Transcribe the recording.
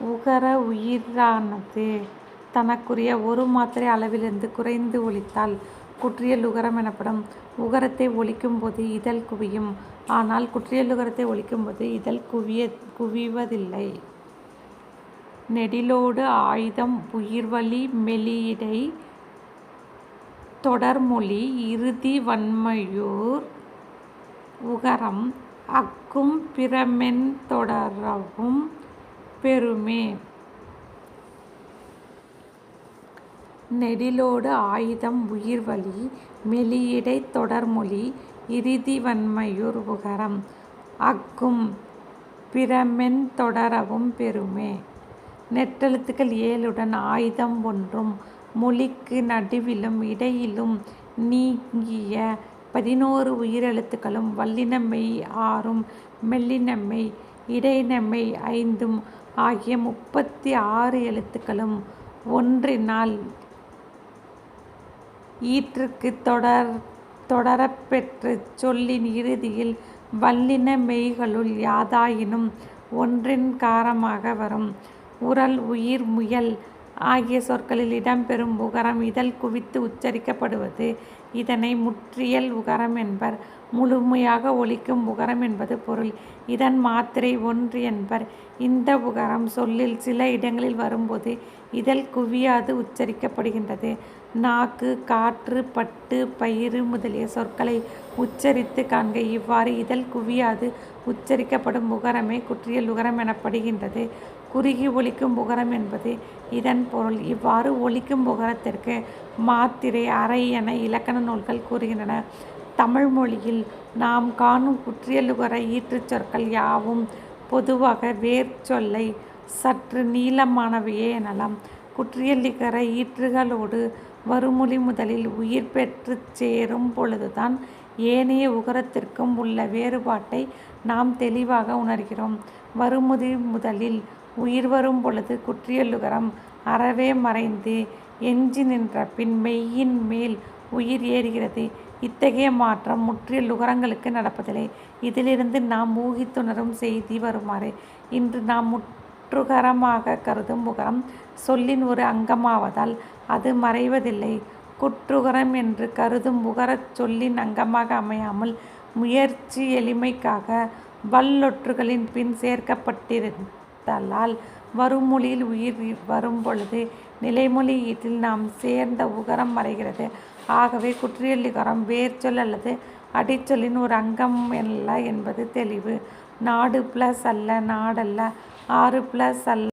உகர உயிரானது தனக்குரிய ஒரு மாத்திரை அளவிலிருந்து குறைந்து ஒலித்தால் குற்றியலுகரம் எனப்படும். உகரத்தை ஒலிக்கும்போது இதழ் குவியும். ஆனால் குற்றியலுகரத்தை ஒலிக்கும்போது இதழ் குவிய குவிவதில்லை. நெடிலோடு ஆயுதம் உயிர்வழி மெலியிடை தொடர்மொழி இறுதி வன்மையூர் உகரம் அக்கும் பிரமென் தொடரவும் பெறுமே. நெடிலோடு ஆயுதம் உயிர்வளி மெலியிடைத் தொடர்மொழி இறுதி வன்மையுர் உகரம் அக்கும் பிறமென் தொடரவும் பெறுமே. நெட்டெழுத்துக்கள் ஏழுடன் ஆயுதம் ஒன்றும் மொழிக்கு நடுவிலும் இடையிலும் நீங்கிய பதினோரு உயிரெழுத்துக்களும் வல்லின ஆறும் மெல்லின மெய் ஐந்தும் ஆகிய முப்பத்தி ஆறு எழுத்துக்களும் ஒன்றினால் ஈற்றுக்கு தொடர் தொடரப்பெற்று சொல்லின் இறுதியில் வல்லின மெய்களுள் யாதாயினும் ஒன்றின் காரமாக வரும். உரல் உயிர் முயல் ஆகிய சொற்களில் இடம்பெறும் உகரம் இதழ் குவித்து உச்சரிக்கப்படுவது. இதனை முற்றியல் உகரம் என்பர். முழுமையாக ஒலிக்கும் உகரம் என்பது பொருள். இதன் மாத்திரை ஒன்று என்பர். இந்த உகரம் சொல்லில் சில இடங்களில் வரும்போது இதழ் குவியாது உச்சரிக்கப்படுகின்றது. நாக்கு காற்று பட்டு பயிறு முதலிய சொற்களை உச்சரித்து காண்க. இவ்வாறு இதழ் குவியாது உச்சரிக்கப்படும் உகரமே குற்றியல் உகரம் எனப்படுகின்றது. குறுகி ஒலிக்கும் புகரம் என்பது இதன் பொருள். இவ்வாறு ஒலிக்கும் புகரத்திற்கு மாத்திரை அறை என இலக்கண நூல்கள் கூறுகின்றன. தமிழ் மொழியில் நாம் காணும் குற்றியலுகர ஈற்றுச் சொற்கள் யாவும் பொதுவாக வேர் சொல்லை சற்று நீளமானவையே எனலாம். குற்றியலிகர ஈற்றுகளோடு வருமொழி முதலில் உயிர் பெற்று சேரும் பொழுதுதான் ஏனைய உகரத்திற்கும் உள்ள வேறுபாட்டை நாம் தெளிவாக உணர்கிறோம். வருமொழி முதலில் உயிர் வரும் பொழுது குற்றியலுகரம் அறவே மறைந்து எஞ்சி நின்ற பின் மெய்யின் மேல் உயிர் ஏறுகிறது. இத்தகைய மாற்றம் முற்றிய லுகரங்களுக்கு நடப்பதில்லை. இதிலிருந்து நாம் ஊகித்துணரும் செய்தி வருமாறு. இன்று நாம் முற்றுகரமாக கருதும் உகரம் சொல்லின் ஒரு அங்கமாவதால் அது மறைவதில்லை. குற்றுகரம் என்று கருதும் உகரம் சொல்லின் அங்கமாக அமையாமல் முயற்சி எளிமைக்காக வல்லொற்றுகளின் பின் சேர்க்கப்பட்டிருத்தலால் வருமொழியில் உயிர் வரும் பொழுது நிலைமொழி ஈட்டில் நாம் சேர்ந்த உகரம் மறைகிறது. ஆகவே குற்றியலுகரம் வேர்ச்சொல் அல்லது அடிச்சொல்லின் ஒரு அங்கம் அல்ல என்பது தெளிவு. நாடு பிளஸ் அல்ல நாடல்ல ஆறு பிளஸ் அல்ல